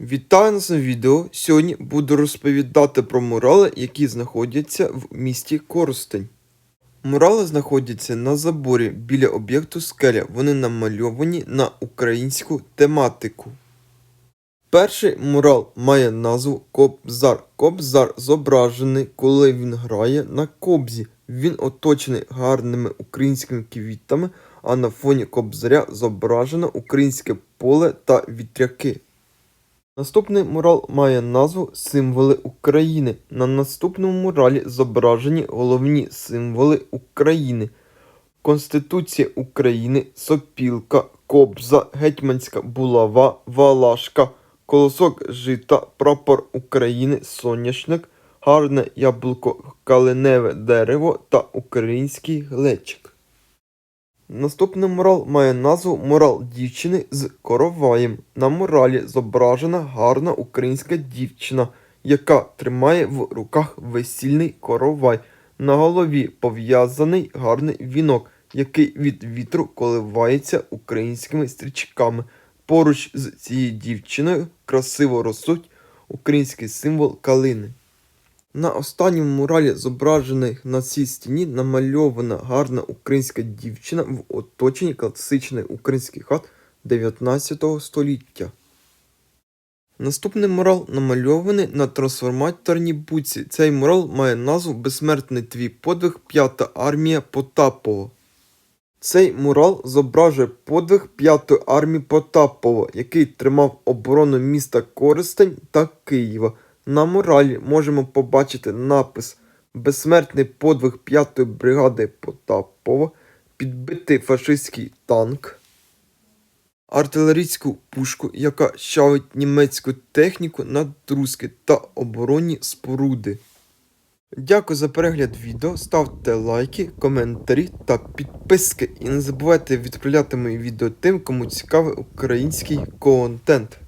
Вітаю на цьому відео. Сьогодні буду розповідати про мурали, які знаходяться в місті Коростень. Мурали знаходяться на заборі біля об'єкту скеля. Вони намальовані на українську тематику. Перший мурал має назву Кобзар. Кобзар зображений, коли він грає на кобзі. Він оточений гарними українськими квітами, а на фоні кобзаря зображено українське поле та вітряки. Наступний мурал має назву Символи України. На наступному муралі зображені головні символи України: Конституція України, Сопілка, Кобза, Гетьманська булава, Валашка, Колосок жита, Прапор України, Соняшник, Гарне яблуко, калиневе дерево та український глечик. Наступний мурал має назву Мурал дівчини з короваєм. На муралі зображена гарна українська дівчина, яка тримає в руках весільний коровай. На голові пов'язаний гарний вінок, який від вітру коливається українськими стрічками. Поруч з цією дівчиною красиво ростуть український символ калини. На останньому муралі, зображених на цій стіні, намальована гарна українська дівчина в оточенні класичних українських хат 19 століття. Наступний мурал намальований на трансформаторній буці. Цей мурал має назву Безсмертний твій подвиг П'ята армія Потапова. Цей мурал зображує подвиг П'ятої армії Потапова, який тримав оборону міста Коростень та Києва. На муралі можемо побачити напис Безсмертний подвиг 5-ї бригади Потапова, підбитий фашистський танк, артилерійську пушку, яка щавить німецьку техніку на друзки та оборонні споруди. Дякую за перегляд відео, ставте лайки, коментарі та підписки. І не забувайте відправляти мої відео тим, кому цікавий український контент.